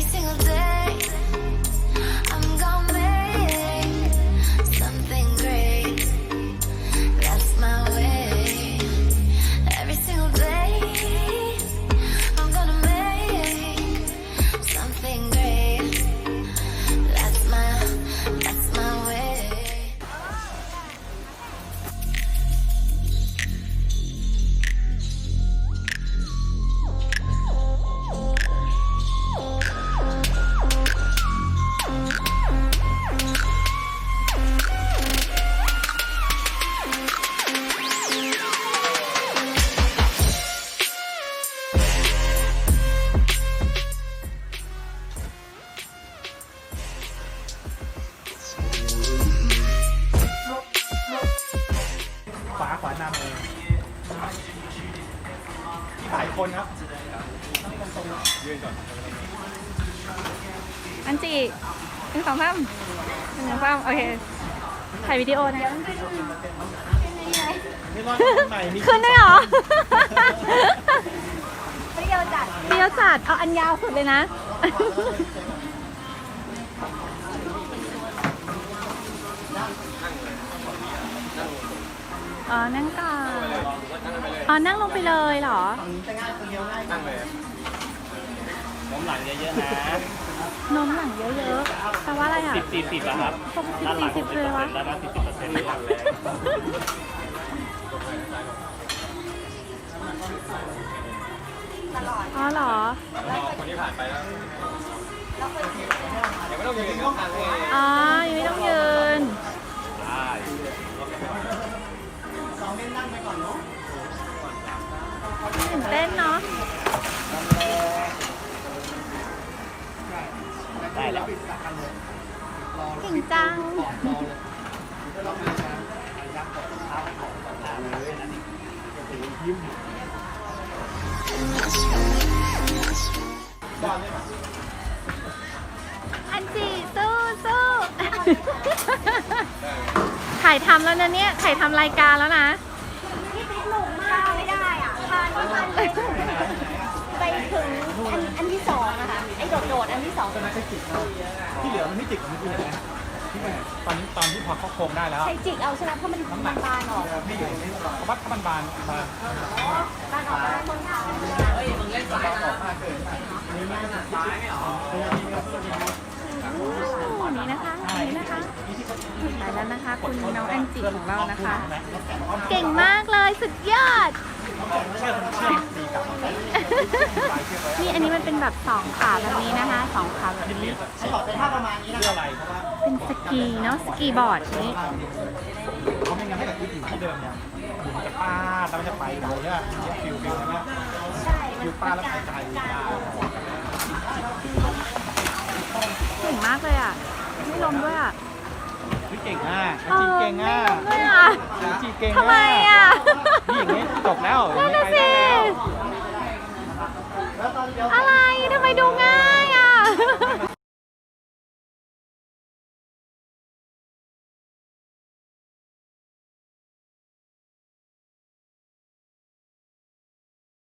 Every single day, ขวาขวานำเลยหลายคนครับยืนก่อนอันจีหนึ่งสองสามหนึ่งสองสามโอเคถ่ายวิดีโอนะนี่ว่าใหม่มีขึ้นได้เหรอเปรี้ยวจัดเดียวจัดเอาอันยาวสุดเลยนะ อ๋อ นั่งก่อน อ๋อ นั่งลงไปเลยเหรอ นั่งเลยน้ำหลังเยอะๆนะนมหลังเยอะๆแปลว่าอะไรอะสิบสี่สิบอะครับปกติสี่สิบเลยวะ ด้านหลังสิบสิบเปอร์เซ็นต์ไม่ทันแล้วอ๋อเหรอคนที่ผ่านไปแล้วยังไม่ต้องยืนต้องทางเลย อ๋อ ได้แล้วเก่งจังอันจีสู้สู้ถ่ายทำแล้วนะเนี่ยถ่ายทำรายการแล้วนะ พี่ติ๊กหนุ่มมากไม่ได้อะทานไม่ทันเลยไปถึงอันอันที่สองอะค่ะไอ้โด ดโดดๆอันที่สองไม่ใช่จิกนะที่เหลือมันไม่จิกมันคืออะไรที่มันตอนนี้ตอนที่พอเขาโครงได้แล้วใช้จิกเอาใช่ไหมเพราะมันมันบานออกไม่อยู่เพราะว่าถ้ามันบานบานบานออกมาคนทำนี่นะคะ นี่นะคะไปแล้วนะคะ คุณน้องอันจิของเรานะคะ เก่งมากเลยสุดยอดเชื่อเชื่อดีกับนี่อันนี้มันเป็นแบบสองขาแบบนี้นะคะสองขาแบบนี้เพื่ออะไรเพราะว่าเป็นสกีเนาะสกีบอร์ดนี้เขาไม่งั้นถ้าเกิดอยู่ที่เดิมเนี่ยหมุนจะป้าแล้วมันจะไปโดยเนี่ยฟิวฟิวใช่ไหมใช่ฟิวป้าแล้วหายใจยาวเก่งมากเลยอะ ไม่ลมด้วยอะพี่เก่งอะเอจริงอเก่งไม่อะลมด้วยอะจริงเก่งทำไมอะนี่อย่างนี้จบแล้วนั่นน่ะสิอะไรทำไมดูง่า